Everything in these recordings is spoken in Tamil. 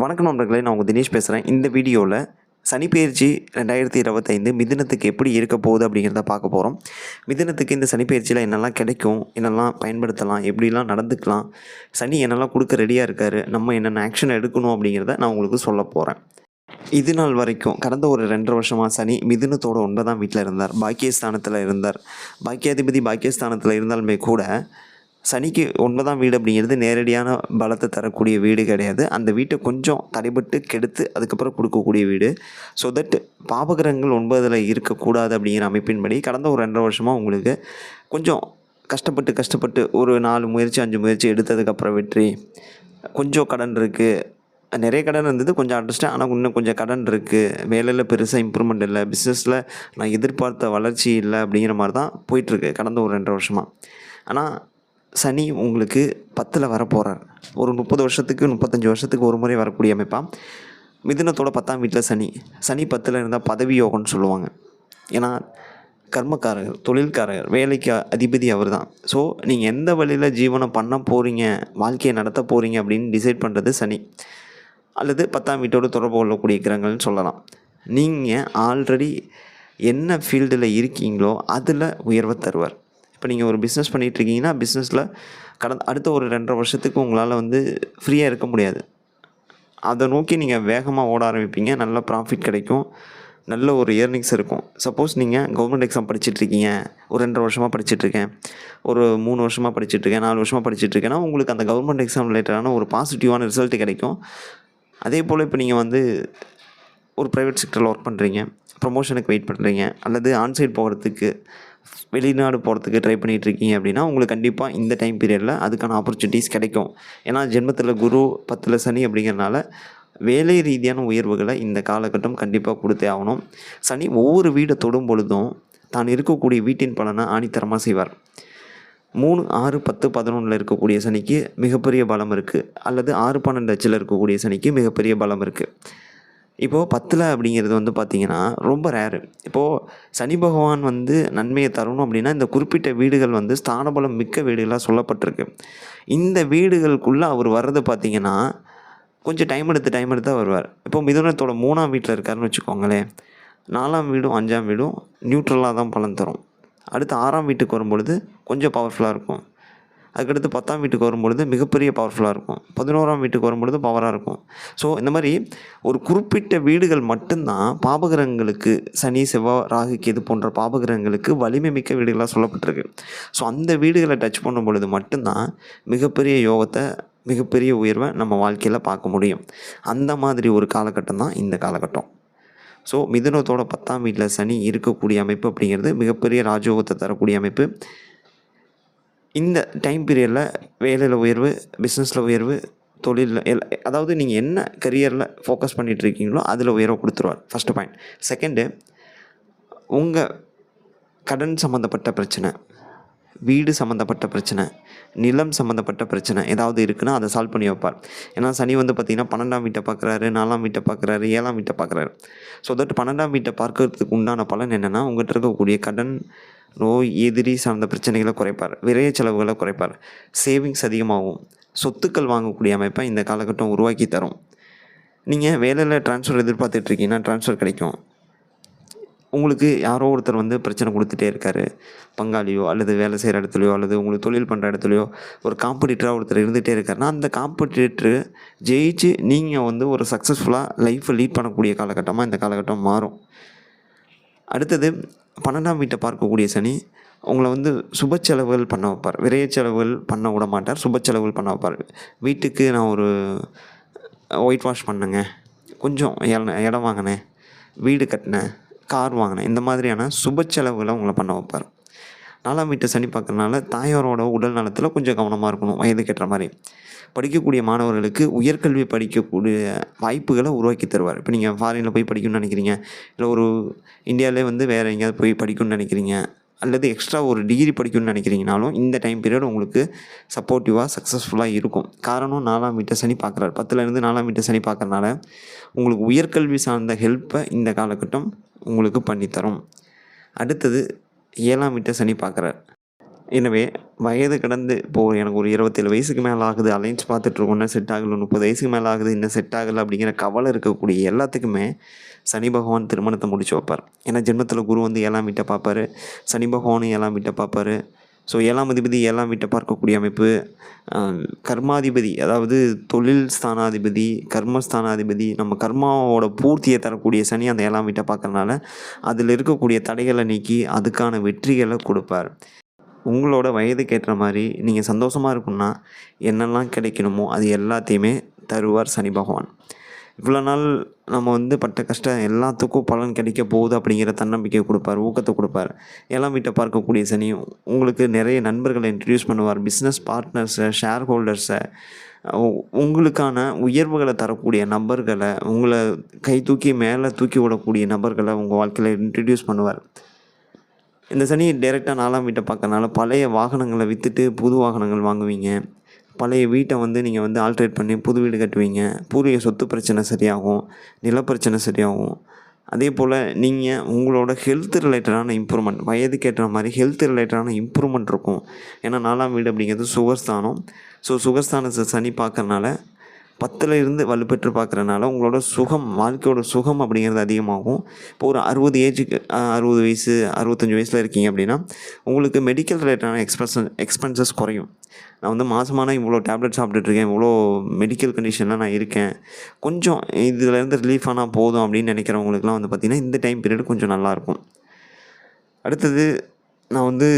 வணக்கம் நண்பர்களே நான் உங்கள் தினேஷ் பேசுகிறேன். இந்த வீடியோவில் சனிப்பெயர்ச்சி ரெண்டாயிரத்தி இருபத்தைந்து மிதினத்துக்கு எப்படி இருக்க போகுது அப்படிங்கிறத பார்க்க போகிறோம். மிதினத்துக்கு இந்த சனிப்பெயர்ச்சியில் என்னெல்லாம் கிடைக்கும் என்னெல்லாம் பயன்படுத்தலாம் எப்படிலாம் நடந்துக்கலாம் சனி என்னெல்லாம் கொடுக்க ரெடியாக இருக்கார் நம்ம என்னென்ன ஆக்ஷன் எடுக்கணும் அப்படிங்கிறத நான் உங்களுக்கு சொல்ல போகிறேன். இது நாள் வரைக்கும் கடந்த ஒரு ரெண்டரை வருஷமாக சனி மிதுனத்தோட ஒன்பதாம் வீட்டில் இருந்தார். பாக்கியஸ்தானத்தில் இருந்தார். பாக்கியாதிபதி பாக்கியஸ்தானத்தில் இருந்தாலுமே கூட சனிக்கு ஒன்பதாம் வீடு அப்படிங்கிறது நேரடியான பலத்தை தரக்கூடிய வீடு கிடையாது. அந்த வீட்டை கொஞ்சம் தடைபட்டு கெடுத்து அதுக்கப்புறம் கொடுக்கக்கூடிய வீடு. ஸோ தட் பாபகிரகங்கள் ஒன்பதில் இருக்கக்கூடாது அப்படிங்கிற அமைப்பின்படி கடந்த ஒரு ரெண்டரை வருஷமாக உங்களுக்கு கொஞ்சம் கஷ்டப்பட்டு கஷ்டப்பட்டு ஒரு நாலு முயற்சி அஞ்சு முயற்சி எடுத்ததுக்கப்புறம் வெற்றி. கொஞ்சம் கடன் இருக்குது நிறைய கடன் இருந்தது. கொஞ்சம் அட்ஜஸ்ட்டு ஆனால் இன்னும் கொஞ்சம் கடன் இருக்குது வேலையில் பெருசாக இம்ப்ரூவ்மெண்ட் இல்லை. பிஸ்னஸில் நான் எதிர்பார்த்த வளர்ச்சி இல்லை அப்படிங்கிற மாதிரி தான் போயிட்டுருக்கு கடந்த ஒரு ரெண்டரை வருஷமாக ஆனால் சனி உங்களுக்கு பத்தில் வரப்போகிறார் ஒரு முப்பது வருஷத்துக்கு முப்பத்தஞ்சு வருஷத்துக்கு ஒரு முறை வரக்கூடிய அமைப்பாக மிதுனத்தோட பத்தாம் வீட்டில் சனி. சனி பத்தில் இருந்தால் பதவி யோகம்னு சொல்லுவாங்க. ஏன்னா கர்மக்காரர் தொழில்காரர் வேலைக்கு அதிபதி அவர் தான் ஸோ நீங்கள் எந்த வழியில் ஜீவனம் பண்ண போகிறீங்க வாழ்க்கையை நடத்த போகிறீங்க அப்படின்னு டிசைட் பண்ணுறது சனி. அல்லது பத்தாம் வீட்டோடு தொடர்பு கொள்ளக்கூடிய கிரகங்கள்னு சொல்லலாம். நீங்கள் ஆல்ரெடி என்ன ஃபீல்டில் இருக்கீங்களோ அதில் உயர்வை தருவார். இப்போ நீங்கள் ஒரு பிஸ்னஸ் பண்ணிகிட்ருக்கீங்கன்னா பிஸ்னஸில் கடந்த அடுத்த ஒரு ரெண்டரை வருஷத்துக்கு உங்களால் வந்து ஃப்ரீயாக இருக்க முடியாது. அதை நோக்கி நீங்கள் வேகமாக ஓட ஆரம்பிப்பீங்க. நல்ல ப்ராஃபிட் கிடைக்கும். நல்ல ஒரு இயர்னிங்ஸ் இருக்கும். சப்போஸ் நீங்கள் கவர்மெண்ட் எக்ஸாம் படிச்சுட்ருக்கீங்க ஒரு ரெண்டரை வருஷமாக படிச்சுட்ருக்கேன் ஒரு மூணு வருஷமாக படிச்சுட்ருக்கேன் நாலு வருஷமாக படிச்சுட்ருக்கேன்னா உங்களுக்கு அந்த கவர்மெண்ட் எக்ஸாம் ரிலேட்டடான ஒரு பாசிட்டிவான ரிசல்ட் கிடைக்கும். அதே போல் இப்போ நீங்கள் வந்து ஒரு ப்ரைவேட் செக்டரில் ஒர்க் பண்ணுறீங்க ப்ரொமோஷனுக்கு வெயிட் பண்ணுறீங்க அல்லது ஆன்சைட் போகிறதுக்கு வெளிநாடு போகிறதுக்கு ட்ரை பண்ணிகிட்ருக்கீங்க அப்படின்னா உங்களுக்கு கண்டிப்பாக இந்த டைம் பீரியடில் அதுக்கான ஆப்பர்ச்சுனிட்டிஸ் கிடைக்கும். ஏன்னா ஜென்மத்தில் குரு பத்தில் சனி அப்படிங்கிறனால வேலை ரீதியான உயர்வுகளை இந்த காலகட்டம் கண்டிப்பாக கொடுத்தே ஆகணும். சனி ஒவ்வொரு வீடை தொடும் பொழுதும் தான் இருக்கக்கூடிய வீட்டின் பலனை ஆணித்தரமாக செய்வார். மூணு ஆறு பத்து பதினொன்றில் இருக்கக்கூடிய சனிக்கு மிகப்பெரிய பலம் இருக்குது அல்லது ஆறு பன்னெண்டு அச்சில் இருக்கக்கூடிய சனிக்கு மிகப்பெரிய பலம் இருக்குது இப்போது பத்தில் அப்படிங்கிறது வந்து பார்த்திங்கன்னா ரொம்ப ரேரு இப்போது சனி பகவான் வந்து நன்மையை தரணும் அப்படின்னா இந்த குறிப்பிட்ட வீடுகள் வந்து ஸ்தானபலம் மிக்க வீடுகளாக சொல்லப்பட்டிருக்கு. இந்த வீடுகளுக்குள்ளே அவர் வர்றது பார்த்திங்கன்னா கொஞ்சம் டைம் எடுத்து டைம் எடுத்து வருவார். இப்போ மிதுனத்தோட மூணாம் வீட்டில் இருக்காருன்னு வச்சுக்கோங்களேன். நாலாம் வீடும் அஞ்சாம் வீடும் நியூட்ரலாக தான் பலன் தரும். அடுத்து ஆறாம் வீட்டுக்கு வரும்பொழுது கொஞ்சம் பவர்ஃபுல்லாக இருக்கும். அதுக்கடுத்து பத்தாம் வீட்டுக்கு வரும்பொழுது மிகப்பெரிய பவர்ஃபுல்லாக இருக்கும். பதினோராம் வீட்டுக்கு வரும்பொழுது பவராக இருக்கும். ஸோ இந்த மாதிரி ஒரு குறிப்பிட்ட வீடுகள் மட்டும்தான் பாபகிரகங்களுக்கு சனி செவ்வாய் ராகு கேது போன்ற பாபகிரகங்களுக்கு வலிமை மிக்க வீடுகளாக சொல்லப்பட்டிருக்கு. ஸோ அந்த வீடுகளை டச் பண்ணும் பொழுது மட்டும்தான் மிகப்பெரிய யோகத்தை மிகப்பெரிய உயர்வை நம்ம வாழ்க்கையில் பார்க்க முடியும். அந்த மாதிரி ஒரு காலகட்டம் தான் இந்த காலகட்டம். ஸோ மிதுனத்தோட பத்தாம் வீட்டில் சனி இருக்கக்கூடிய அமைப்பு அப்படிங்கிறது மிகப்பெரிய ராஜயோகத்தை தரக்கூடிய அமைப்பு. இந்த டைம் பீரியடில் வேலையில் உயர்வு பிஸ்னஸில் உயர்வு தொழிலில் எல் அதாவது நீங்கள் என்ன கரியரில் ஃபோக்கஸ் பண்ணிகிட்டு இருக்கீங்களோ அதில் உயர்வை கொடுத்துருவார். ஃபஸ்ட்டு பாயிண்ட் செகண்டு உங்கள் கடன் சம்மந்தப்பட்ட பிரச்சனை வீடு சம்மந்தப்பட்ட பிரச்சனை நிலம் சம்மந்தப்பட்ட பிரச்சனை ஏதாவது இருக்குன்னா அதை சால்வ் பண்ணி வைப்பார். ஏன்னா சனி வந்து பார்த்திங்கன்னா பன்னெண்டாம் வீட்டை பார்க்குறாரு நாலாம் வீட்டை பார்க்குறாரு ஏழாம் வீட்டை பார்க்குறாரு. ஸோ தட் பன்னெண்டாம் வீட்டை பார்க்கறதுக்கு உண்டான பலன் என்னென்னா உங்கள்கிட்ட இருக்கக்கூடிய கடன் நோய் எதிரி சார்ந்த பிரச்சனைகளை குறைப்பார். விரைய செலவுகளை குறைப்பார். சேவிங்ஸ் அதிகமாகும். சொத்துக்கள் வாங்கக்கூடிய அமைப்பை இந்த காலகட்டம் உருவாக்கி தரும். நீங்கள் வேலையில் ட்ரான்ஸ்ஃபர் எதிர்பார்த்துட்ருக்கீங்கன்னா ட்ரான்ஸ்ஃபர் கிடைக்கும். உங்களுக்கு யாரோ ஒருத்தர் வந்து பிரச்சனை கொடுத்துட்டே இருக்கார். பங்காளியோ அல்லது வேலை செய்கிற இடத்துலையோ அல்லது உங்களுக்கு தொழில் பண்ணுற இடத்துலையோ ஒரு காம்படிட்டராக ஒருத்தர் இருந்துகிட்டே இருக்காருன்னா அந்த காம்படிட்டரு ஜெயிச்சு நீங்கள் வந்து ஒரு சக்ஸஸ்ஃபுல்லாக லைஃப்பை லீட் பண்ணக்கூடிய காலகட்டமாக இந்த காலகட்டம் மாறும். அடுத்தது பன்னெண்டாம் வீட்டை பார்க்கக்கூடிய சனி உங்களை வந்து சுப செலவுகள் பண்ண வைப்பார். விரைய செலவுகள் பண்ண விட மாட்டார். சுப செலவுகள் பண்ண வைப்பார். வீட்டுக்கு நான் ஒரு ஒயிட் வாஷ் பண்ணேங்க. கொஞ்சம் இடம் வாங்கினேன். வீடு கட்டினேன். கார் வாங்கினேன். இந்த மாதிரியான சுப செலவுகளை உங்களை பண்ண வைப்பார். நாலாம் வீட்டை சனி பார்க்கறனால தாயாரோட உடல் நலத்தில் கொஞ்சம் கவனமாக இருக்கணும் வயதுக்கேற்ற மாதிரி. படிக்கக்கூடிய மாணவர்களுக்கு உயர்கல்வி படிக்கக்கூடிய வாய்ப்புகளை உருவாக்கி தருவார். இப்போ நீங்கள் ஃபாரினில் போய் படிக்கணும்னு நினைக்கிறீங்க இல்லை ஒரு இந்தியாவிலே வந்து வேறு எங்கேயாவது போய் படிக்கணும்னு நினைக்கிறீங்க அல்லது எக்ஸ்ட்ரா ஒரு டிகிரி படிக்கணும்னு நினைக்கிறீங்கனாலும் இந்த டைம் பீரியட் உங்களுக்கு சப்போர்ட்டிவாக சக்ஸஸ்ஃபுல்லாக இருக்கும். காரணம் நாலாம் வீட்டை சனி பார்க்குறாரு. பத்துலேருந்து நாலாம் வீட்டை சனி பார்க்குறனால உங்களுக்கு உயர்கல்வி சார்ந்த ஹெல்ப்பை இந்த காலகட்டம் உங்களுக்கு பண்ணித்தரும். அடுத்தது ஏழாம் வீட்டை சனி பார்க்குறார். எனவே வயது கடந்து இப்போது எனக்கு ஒரு இருபத்தேழு வயசுக்கு மேலே ஆகுது. அலைன்ஸ் பார்த்துட்ருக்கோம் இன்னும் செட் ஆகலை. முப்பது வயசுக்கு மேலே ஆகுது. இன்னும் செட் ஆகலை அப்படிங்கிற கவலை இருக்கக்கூடிய எல்லாத்துக்குமே சனி பகவான் திருமணத்தை முடிச்சு வைப்பார். ஏன்னா ஜென்மத்தில் குரு வந்து ஏழாம் வீட்டை பார்ப்பாரு. சனி பகவானும் ஏழாம் வீட்டை பார்ப்பாரு. ஸோ ஏழாம் அதிபதி ஏழாம் வீட்டை பார்க்கக்கூடிய அமைப்பு கர்மாதிபதி அதாவது தொழில் ஸ்தானாதிபதி கர்மஸ்தானாதிபதி நம்ம கர்மாவோட பூர்த்தியை தரக்கூடிய சனி அந்த ஏழாம் வீட்டை பார்க்கறனால அதில் இருக்கக்கூடிய தடைகளை நீக்கி அதுக்கான வெற்றிகளை கொடுப்பார். உங்களோட வயதுக்கு ஏற்ற மாதிரி நீங்கள் சந்தோஷமாக இருக்குன்னா என்னெல்லாம் கிடைக்கணுமோ அது எல்லாத்தையுமே தருவார் சனி பகவான். இவ்வளோ நாள் நம்ம வந்து பட்ட கஷ்டம் எல்லாத்துக்கும் பலன் கிடைக்க போகுது அப்படிங்கிற தன்னம்பிக்கை கொடுப்பார் ஊக்கத்தை கொடுப்பார். எல்லாம் வீட்டை பார்க்கக்கூடிய சனி உங்களுக்கு நிறைய நண்பர்களை இன்ட்ரடியூஸ் பண்ணுவார் பிஸ்னஸ் பார்ட்னர்ஸை ஷேர் ஹோல்டர்ஸை உங்களுக்கான உயர்வுகளை தரக்கூடிய நபர்களை உங்களை கை தூக்கி மேலே தூக்கி விடக்கூடிய நபர்களை உங்கள் வாழ்க்கையில் இன்ட்ரடியூஸ் பண்ணுவார். இந்த சனி டைரெக்டாக நாலாம் வீட்டை பார்க்கறனால பழைய வாகனங்களை விற்றுட்டு புது வாகனங்கள் வாங்குவீங்க. பழைய வீட்டை வந்து நீங்கள் வந்து ஆல்ட்ரேட் பண்ணி புது வீடு கட்டுவீங்க. பூர்வீக சொத்து பிரச்சனை சரியாகும். நிலப்பிரச்சனை சரியாகும். அதே போல் நீங்கள் உங்களோட ஹெல்த் ரிலேட்டடான இம்ப்ரூவ்மெண்ட் வயதுக்கு ஏற்ற மாதிரி ஹெல்த் ரிலேட்டடான இம்ப்ரூவ்மெண்ட் இருக்கும். ஏன்னா நாலாம் வீடு அப்படிங்கிறது சுகஸ்தானம். ஸோ சுகஸ்தானத்தை சனி பார்க்கறனால பத்தில் இருந்து வலுப்பெற்று பார்க்குறனால உங்களோட சுகம் வாழ்க்கையோட சுகம் அப்படிங்கிறது அதிகமாகும். இப்போ ஒரு அறுபது ஏஜுக்கு அறுபது வயசு அறுபத்தஞ்சி வயசில் இருக்கீங்க அப்படின்னா உங்களுக்கு மெடிக்கல் ரிலேட்டடான எக்ஸ்பென்சஸ் எக்ஸ்பென்சஸ் குறையும். நான் வந்து மாதமான இவ்வளோ டேப்லெட் சாப்பிட்டுட்ருக்கேன் இவ்வளோ மெடிக்கல் கண்டிஷனில் நான் இருக்கேன். கொஞ்சம் இதுலேருந்து ரிலீஃப் ஆனால் போதும் அப்படின்னு நினைக்கிறவங்களுக்குலாம் வந்து பார்த்திங்கன்னா இந்த டைம் பீரியட் கொஞ்சம் நல்லாயிருக்கும் அடுத்தது நான் வந்து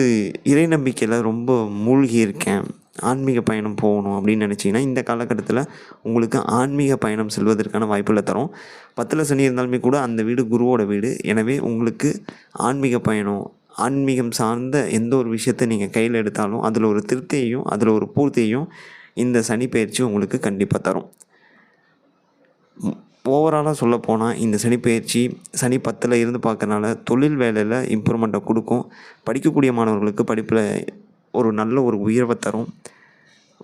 இறை நம்பிக்கையில் ரொம்ப மூழ்கி இருக்கேன். ஆன்மீக பயணம் போகணும் அப்படின்னு நினச்சிங்கன்னா இந்த காலகட்டத்தில் உங்களுக்கு ஆன்மீக பயணம் செல்வதற்கான வாய்ப்புகளை தரும். பத்தில் சனி இருந்தாலுமே கூட அந்த வீடு குருவோட வீடு. எனவே உங்களுக்கு ஆன்மீக பயணம் ஆன்மீகம் சார்ந்த எந்த ஒரு விஷயத்தை நீங்கள் கையில் எடுத்தாலும் அதில் ஒரு திருப்தியையும் அதில் ஒரு பூர்த்தியையும் இந்த சனி பயிற்சி உங்களுக்கு கண்டிப்பாக தரும். ஓவராலாக சொல்லப்போனால் இந்த சனி பயிற்சி சனி பத்தில் இருந்து பார்க்கறனால தொழில் வேலையில் இம்ப்ரூவ்மெண்ட்டை கொடுக்கும். படிக்கக்கூடிய மாணவர்களுக்கு படிப்பில் ஒரு நல்ல ஒரு உயர்வை தரும்.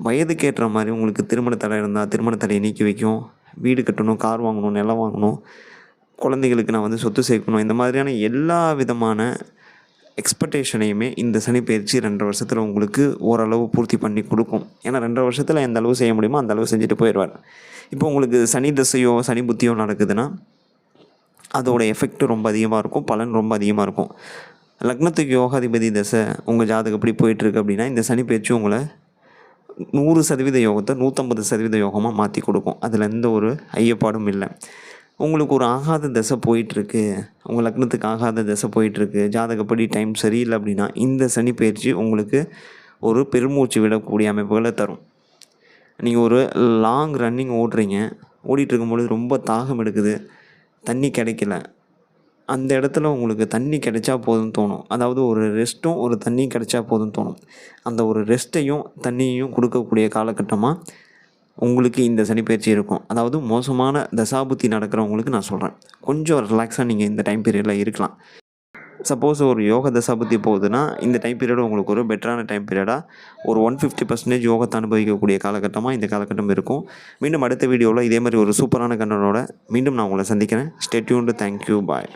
வயதுக்கு ஏற்ற மாதிரி உங்களுக்கு திருமண தடை இருந்தால் திருமண தடையை நீக்கி வைக்கும். வீடு கட்டணும் கார் வாங்கணும் நிலம் வாங்கணும். குழந்தைகளுக்கு நான் வந்து சொத்து சேர்க்கணும். இந்த மாதிரியான எல்லா விதமான எக்ஸ்பெக்டேஷனையுமே இந்த சனி பயிற்சி ரெண்டரை வருஷத்தில் உங்களுக்கு ஓரளவு பூர்த்தி பண்ணி கொடுக்கும். ஏன்னா ரெண்டரை வருஷத்தில் எந்த அளவு செய்ய முடியுமோ அந்த அளவு செஞ்சுட்டு போயிடுவார். இப்போ உங்களுக்கு சனி தசையோ சனி புத்தியோ நடக்குதுன்னா அதோட எஃபெக்ட் ரொம்ப அதிகமாக இருக்கும் பலன் ரொம்ப அதிகமாக இருக்கும். லக்னத்துக்கு யோகாதிபதி தசை உங்கள் ஜாதகம் எப்படி போயிட்டுருக்கு அப்படின்னா இந்த சனி பயிற்சி உங்களை நூறு சதவீத யோகத்தை நூற்றம்பது சதவீத யோகமாக மாற்றி கொடுக்கும். அதில் எந்த ஒரு ஐயப்பாடும் இல்லை. உங்களுக்கு ஒரு ஆகாத தசை போயிட்டுருக்கு. உங்கள் லக்னத்துக்கு ஆகாத தசை போயிட்டுருக்கு. ஜாதகப்படி டைம் சரியில்லை அப்படின்னா இந்த சனி பயிற்சி உங்களுக்கு ஒரு பெருமூச்சு விடக்கூடிய அமைப்புகளை தரும். நீங்கள் ஒரு லாங் ரன்னிங் ஓடுறீங்க. ஓடிட்டு இருக்கும்பொழுது ரொம்ப தாகம் எடுக்குது. தண்ணி கிடைக்கல. அந்த இடத்துல உங்களுக்கு தண்ணி கிடைச்சா போதும்னு தோணும். அதாவது ஒரு ரெஸ்ட்டும் ஒரு தண்ணியும் கிடைச்சா போதும்னு தோணும். அந்த ஒரு ரெஸ்ட்டையும் தண்ணியையும் கொடுக்கக்கூடிய காலகட்டமாக உங்களுக்கு இந்த சனிப்பயிற்சி இருக்கும். அதாவது மோசமான தசாபுத்தி நடக்கிறவங்களுக்கு நான் சொல்கிறேன் கொஞ்சம் ரிலாக்ஸாக நீங்கள் இந்த டைம் பீரியடில் இருக்கலாம். சப்போஸ் ஒரு யோக தசாபுத்தி போகுதுன்னா இந்த டைம் பீரியட் உங்களுக்கு ஒரு பெட்டரான டைம் பீரியடாக ஒரு ஒன் ஃபிஃப்டி பர்சன்டேஜ் யோகத்தை அனுபவிக்கக்கூடிய காலகட்டமாக இந்த காலகட்டம் இருக்கும். மீண்டும் அடுத்த வீடியோவில் இதே மாதிரி ஒரு சூப்பரான கண்ணனோட மீண்டும் நான் உங்களை சந்திக்கிறேன். ஸ்டேட்யூண்டு தேங்க்யூ பாய்